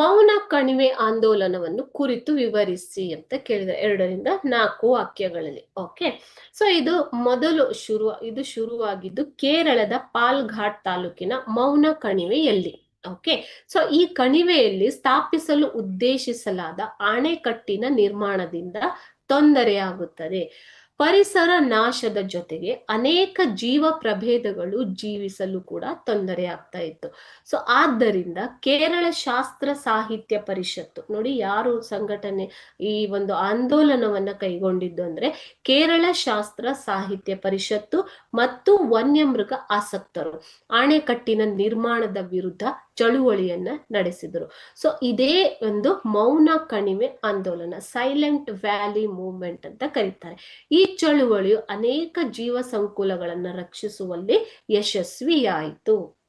ಮೌನ ಕಣಿವೆ ಆಂದೋಲನವನ್ನು ಕುರಿತು ವಿವರಿಸಿ ಅಂತ ಕೇಳಿದ್ರೆ ಎರಡರಿಂದ ನಾಲ್ಕು ವಾಕ್ಯಗಳಲ್ಲಿ. ಓಕೆ ಸೊ ಇದು ಮೊದಲು ಶುರು, ಇದು ಶುರುವಾಗಿದ್ದು ಕೇರಳದ ಪಾಲ್ಘಾಟ್ ತಾಲೂಕಿನ ಮೌನ ಕಣಿವೆಯಲ್ಲಿ. ಓಕೆ ಸೊ ಈ ಕಣಿವೆಯಲ್ಲಿ ಸ್ಥಾಪಿಸಲು ಉದ್ದೇಶಿಸಲಾದ ಅಣೆಕಟ್ಟಿನ ನಿರ್ಮಾಣದಿಂದ ತೊಂದರೆಯಾಗುತ್ತದೆ. ಪರಿಸರ ನಾಶದ ಜೊತೆಗೆ ಅನೇಕ ಜೀವ ಪ್ರಭೇದಗಳು ಜೀವಿಸಲು ಕೂಡ ತೊಂದರೆ ಆಗ್ತಾ ಇತ್ತು. ಸೊ ಆದ್ದರಿಂದ ಕೇರಳ ಶಾಸ್ತ್ರ ಸಾಹಿತ್ಯ ಪರಿಷತ್ತು, ನೋಡಿ ಯಾರು ಸಂಘಟನೆ ಈ ಒಂದು ಆಂದೋಲನವನ್ನ ಕೈಗೊಂಡಿದ್ದು ಅಂದ್ರೆ ಕೇರಳ ಶಾಸ್ತ್ರ ಸಾಹಿತ್ಯ ಪರಿಷತ್ತು ಮತ್ತು ವನ್ಯಮೃಗ ಆಸಕ್ತರು. ಆಣೆಕಟ್ಟಿನ ನಿರ್ಮಾಣದ ವಿರುದ್ಧ ಚಳುವಳಿಯನ್ನ ನಡೆಸಿದರು. ಸೊ ಇದೇ ಒಂದು ಮೌನ ಕಣಿವೆ ಆಂದೋಲನ ಸೈಲೆಂಟ್ ವ್ಯಾಲಿ ಮೂವ್ಮೆಂಟ್ ಅಂತ ಕರೀತಾರೆ. ಈ ಚಳುವಳಿಯು ಅನೇಕ ಜೀವ ಸಂಕುಲಗಳನ್ನು ರಕ್ಷಿಸುವಲ್ಲಿ ಯಶಸ್ವಿಯಾಯಿತು.